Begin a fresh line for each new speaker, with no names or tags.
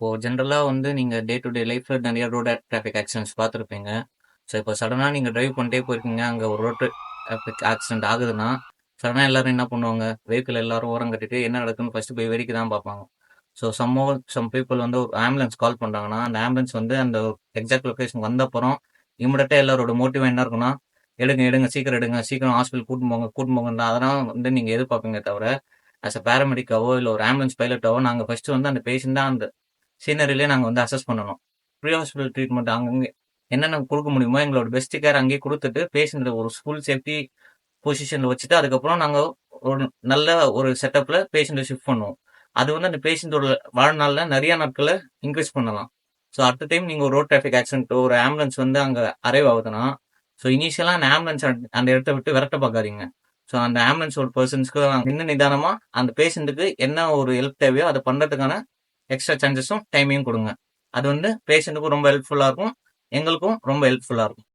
இப்போ ஜென்ரலா வந்து நீங்க டே டு டே லைஃப்ல நிறைய ரோட் டிராஃபிக் ஆக்சிடென்ட்ஸ் பார்த்துருப்பீங்க. ஸோ இப்போ சடனா நீங்க டிரைவ் பண்ணிட்டே போயிருக்கீங்க. அங்க ஒரு ரோட் டிராஃபிக் ஆக்சிடென்ட் ஆகுதுன்னா, சடனா எல்லாரும் என்ன பண்ணுவாங்க? வெஹிக்கிள் எல்லாரும் ஓரம் கட்டிட்டு என்ன நடக்குதுன்னு ஃபர்ஸ்ட் போய் வேடிக்கை தான் பார்ப்பாங்க. ஸோ சம் சம் பீப்புள் வந்து ஒரு ஆம்புலன்ஸ் கால் பண்ணுறாங்கன்னா அந்த ஆம்புலன்ஸ் வந்து அந்த எக்ஸாக்ட் லொக்கேஷன் வந்தப்புறம் இமிடியேட்டா எல்லாரோட மோட்டிவ் என்ன இருக்குன்னா, எடுங்க, எடுங்க, சீக்கிரம் எடுங்க, சீக்கிரம் ஹாஸ்பிட்டல் கூட்டின்னு போங்க, கூட்டின்னு போங்கன்னு அதெல்லாம் வந்து நீங்கள் எதிர்பார்ப்பீங்க தவிர, ஆஸ் அ பேராமெடிக்காவோ இல்லை ஒரு ஆம்புலன்ஸ் பைலட்டாவோ நாங்கள் ஃபர்ஸ்ட் வந்து அந்த பேஷண்ட் தான் அந்த சீனரிலே நாங்கள் வந்து அசஸ் பண்ணணும். ப்ரீ ஹாஸ்பிட்டல் ட்ரீட்மெண்ட் அங்கங்கே என்னென்ன கொடுக்க முடியுமோ எங்களோட பெஸ்ட் கேர் அங்கேயே கொடுத்துட்டு பேஷண்ட்டை ஒரு ஃபுல் சேஃப்டி பொசிஷனில் வச்சுட்டு, அதுக்கப்புறம் நாங்கள் ஒரு நல்ல ஒரு செட்டப்பில் பேஷண்ட்டை ஷிஃப்ட் பண்ணுவோம். அது வந்து அந்த பேஷண்ட்டோட வாழ்நாளில் நிறையா நாட்களை இன்க்ரீஸ் பண்ணலாம். ஸோ அடுத்த டைம் நீங்கள் ஒரு ரோட் டிராஃபிக் ஆக்சிடென்ட் ஒரு ஆம்புலன்ஸ் வந்து அங்கே அரைவ் ஆகுதுன்னா, ஸோ இனிஷியலாக அந்த ஆம்புலன்ஸ் அந்த இடத்த விட்டு விரட்ட பார்க்காதீங்க. ஸோ அந்த ஆம்புலன்ஸோட பர்சன்ஸ்க்கு என்ன நிதானமாக அந்த பேஷண்ட்டுக்கு என்ன ஒரு ஹெல்ப் தேவையோ அதை பண்ணுறதுக்கான எக்ஸ்ட்ரா சார்ஜஸும், டைமையும் கொடுங்க அது வந்து பேஷண்ட்டுக்கும் ரொம்ப ஹெல்ப்ஃபுல்லாக இருக்கும். எங்களுக்கும் ரொம்ப ஹெல்ப்ஃபுல்லாக இருக்கும்.